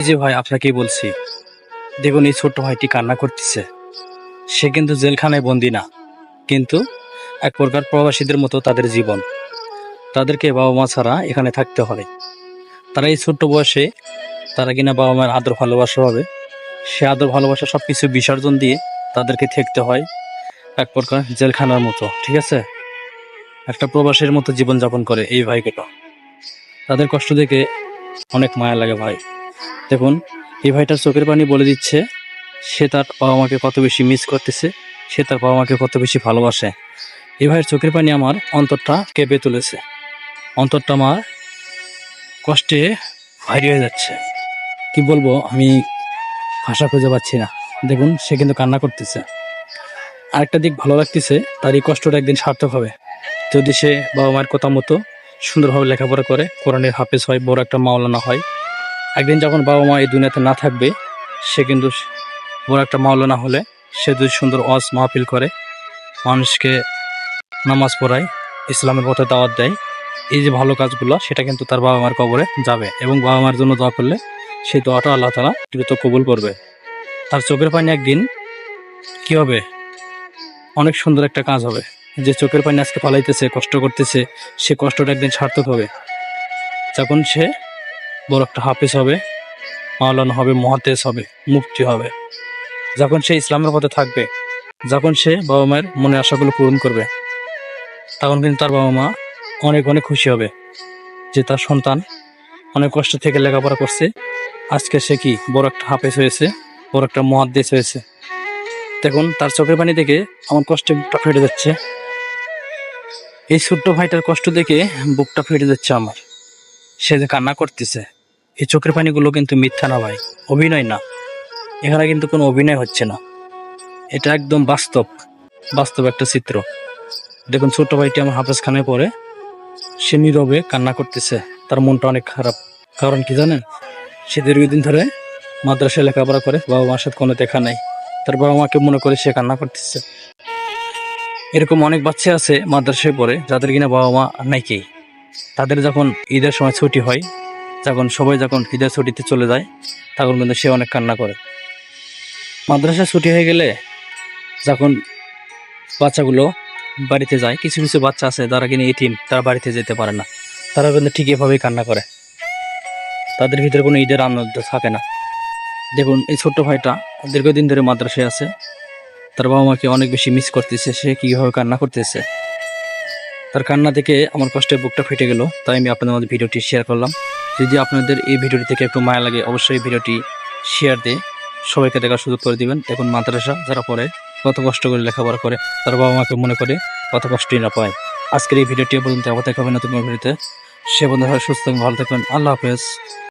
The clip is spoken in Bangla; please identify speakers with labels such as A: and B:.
A: জি ভাই, আপনাকেই বলছি। দেখুন, এই ছোট্ট ভাইটি কান্না করতেছে। সে কিন্তু জেলখানায় বন্দি না। কিন্তু এক প্রকার প্রবাসীদের মতো তাদের জীবন। তাদেরকে বাবা মা ছাড়া এখানে থাকতে হবে। তারা এই ছোট্ট বয়সে তারা কিনা বাবা মায়ের আদর, ভালোবাসা হবে সে আদর, ভালোবাসা সব কিছু বিসর্জন দিয়ে তাদেরকে থাকতে হয় এক প্রকার জেলখানার মতো, ঠিক আছে? একটা প্রবাসীর মতো জীবনযাপন করে এই ভাইগুলো তাদের কষ্ট দেখে অনেক মায়া লাগে ভাই। দেখুন, এই ভাইটার চোখের পানি বলে দিচ্ছে, সে তার বাবা মাকে কত বেশি মিস করতেছে, সে তার বাবা মাকে কত বেশি ভালোবাসে। এই ভাইয়ের চোখের পানি আমার অন্তরটা কেঁপে তুলেছে। অন্তরটা আমার কষ্টে ভারী হয়ে যাচ্ছে। কি বলব, আমি ভাষা খুঁজে পাচ্ছি না। দেখুন, সে কিন্তু কান্না করতেছে। আরেকটা দিক ভালো লাগতেছে, তার এই কষ্টটা একদিন সার্থক হবে। যদি সে বাবা মায়ের কথা মতো সুন্দরভাবে লেখাপড়া করে, কোরআনের হাফেজ হয়, বড় একটা মাওলানা হয় একদিন যখন বাবা মা এই দুনিয়াতে না থাকবে, সে কিন্তু বড় একটা মাওলানা হলে সে যদি সুন্দর ওয়াজ মাহফিল করে, মানুষকে নামাজ পড়ায়, ইসলামের পথে দাওয়াত দেয়। এই যে ভালো কাজগুলো, সেটা কিন্তু তার বাবা মার কবরে যাবে এবং বাবা মার জন্য দোয়া করলে সেই দোয়াটা আল্লাহ তালা দ্রুত কবুল করবে। তার চোখের পানি একদিন কি হবে? অনেক সুন্দর একটা কাজ হবে। যে চোখের পানি আজকে ফালাইতেছে, কষ্ট করতেছে, সে কষ্টটা একদিন সার্থক হবে। যখন সে বড় একটা হাফিজ হবে, মাওলানা হবে, মহাতেজ হবে মুক্তি হবে। যখন সে ইসলামের পথে থাকবে, যখন সে বাবা মায়ের মনে আশাগুলো পূরণ করবে, তখন কিন্তু তার বাবা মা অনেক অনেক খুশি হবে যে তার সন্তান অনেক কষ্ট থেকে লেখাপড়া করছে। আজকে সে কি বড় একটা হাফেজ হয়েছে, বড় একটা মহাদ্দেশ হয়েছে। দেখুন, তার চোখের পানি দেখে আমার কষ্টে বুকটা ফেটে যাচ্ছে। এই ছোট্ট ভাইটার কষ্ট দেখে বুকটা ফেটে যাচ্ছে আমার। সে যে কান্না করতেছে এই চোখের পানিগুলো কিন্তু মিথ্যা না ভাই, অভিনয় না। এখানে কিন্তু কোনো অভিনয় হচ্ছে না। এটা একদম বাস্তব বাস্তব একটা চিত্র। দেখুন, ছোট্ট ভাইটি আমার হাফেজ খানায় পড়ে সে নীরবে কান্না করতেছে। তার মনটা অনেক খারাপ। কারণ কি জানেন? সে দীর্ঘদিন ধরে মাদ্রাসায় লেখাপড়া করে, বাবা মার সাথে কোনো দেখা নাই। তার বাবা মাকে মনে করে সে কান্না করতেছে। এরকম অনেক বাচ্চা আছে মাদ্রাসায় পড়ে, যাদের কিনা বাবা মা নাইকেই তাদের যখন ঈদের সময় ছুটি হয় যখন, সবাই যখন ঈদের ছুটিতে চলে যায়, তখন কিন্তু সে অনেক কান্না করে। মাদ্রাসা ছুটি হয়ে গেলে যখন বাচ্চাগুলো বাড়িতে যায়, কিছু কিছু বাচ্চা আছে যারা কিনা এটিম তারা বাড়িতে যেতে পারে না। তারা কিন্তু ঠিক এভাবেই কান্না করে। তাদের ভিতরে কোনো ঈদের আনন্দ থাকে না। দেখুন, এই ছোট্ট ভাইটা দীর্ঘদিন ধরে মাদ্রাসায় আছে। তার বাবা মাকে অনেক বেশি মিস করতেছে, সে কীভাবে কান্না করতেছে। তার কান্না দেখে আমার কষ্টে বুকটা ফেটে গেল, তাই আমি আপনাদের মধ্যে ভিডিওটি শেয়ার করলাম। যদি আপনাদের এই ভিডিওটি থেকে একটু মায়া লাগে, অবশ্যই ভিডিওটি শেয়ার দিয়ে সবাইকে দেখার সুযোগ করে দিবেন। এখন মাদ্রাসা যারা পড়ে, কত কষ্ট করে লেখাপড়া করে, তার বাবা মাকে মনে করে কত কষ্টই না পায়। আজকের এই ভিডিওটি পর্যন্ত আবার দেখা হবে নতুন ভিডিওতে। সে বন্ধু সুস্থ ভালো থাকবেন আল্লাহ হাফেজ।